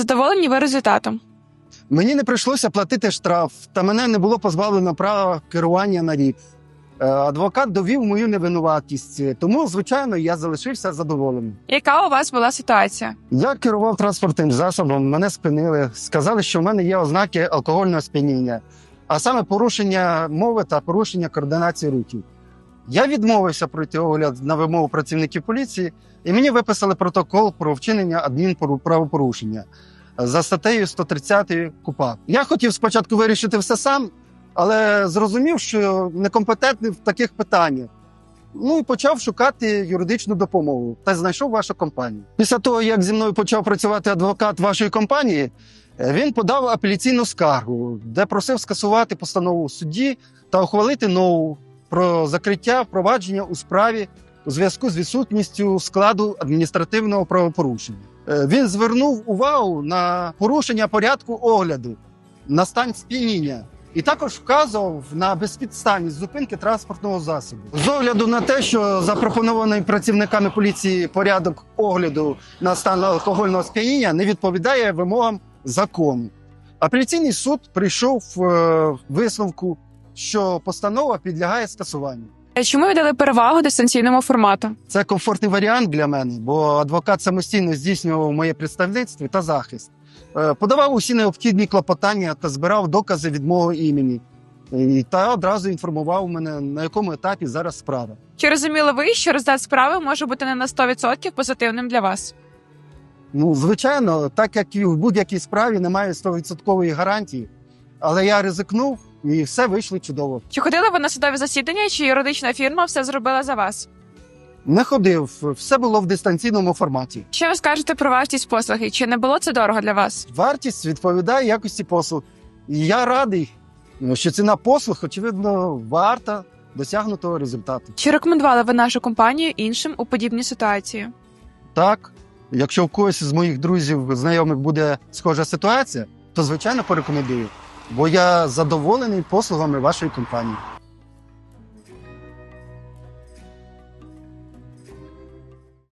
Задоволені ви результатом? Мені не прийшлося платити штраф, та мене не було позбавлено права керування на рік. Е, Адвокат довів мою невинуватість, тому, звичайно, я залишився задоволеним. Яка у вас була ситуація? Я керував транспортним засобом, мене спинили, сказали, що в мене є ознаки алкогольного сп'яніння, а саме порушення мови та порушення координації рухів. Я відмовився пройти огляд на вимогу працівників поліції, і мені виписали протокол про вчинення адмінправопорушення за статтею 130 КУПА. Я хотів спочатку вирішити все сам, але зрозумів, що некомпетентний в таких питаннях. Ну і почав шукати юридичну допомогу та знайшов вашу компанію. Після того, як зі мною почав працювати адвокат вашої компанії, е, він подав апеляційну скаргу, де просив скасувати постанову судді та ухвалити нову про закриття впровадження у справі у зв'язку з відсутністю складу адміністративного правопорушення. Е, Він звернув увагу на порушення порядку огляду, на стан сп'яніння. І також вказував на безпідставність зупинки транспортного засобу. З огляду на те, що запропонований працівниками поліції порядок огляду на стан алкогольного сп'яніння не відповідає вимогам закону. Апеляційний суд прийшов е, висновку, що постанова підлягає скасуванню. Е, Чому ви дали перевагу дистанційному формату? Це комфортний варіант для мене, бо адвокат самостійно здійснював моє представництво та захист. Е, Подавав усі необхідні клопотання та збирав докази від мого імені. І та одразу інформував мене, на якому етапі зараз справа. Чи розуміли ви, що результат справи може бути не на 100% позитивним для вас? Ну, звичайно, так як і в будь-якій справі немає 100% гарантії, але я ризикнув і все вийшло чудово. Чи ходили ви на судові засідання, чи юридична фірма все зробила за вас? Не ходив, все було в дистанційному форматі. Що ви скажете про вартість послуги? Чи не було це дорого для вас? Вартість відповідає якості послуг. І я радий, що ціна послуг, очевидно, варта досягнутого результату. Чи рекомендували ви нашу компанію іншим у подібній ситуації? Так, якщо в когось з моїх друзів, знайомих буде схожа ситуація, то звичайно порекомендую, бо я задоволений послугами вашої компанії.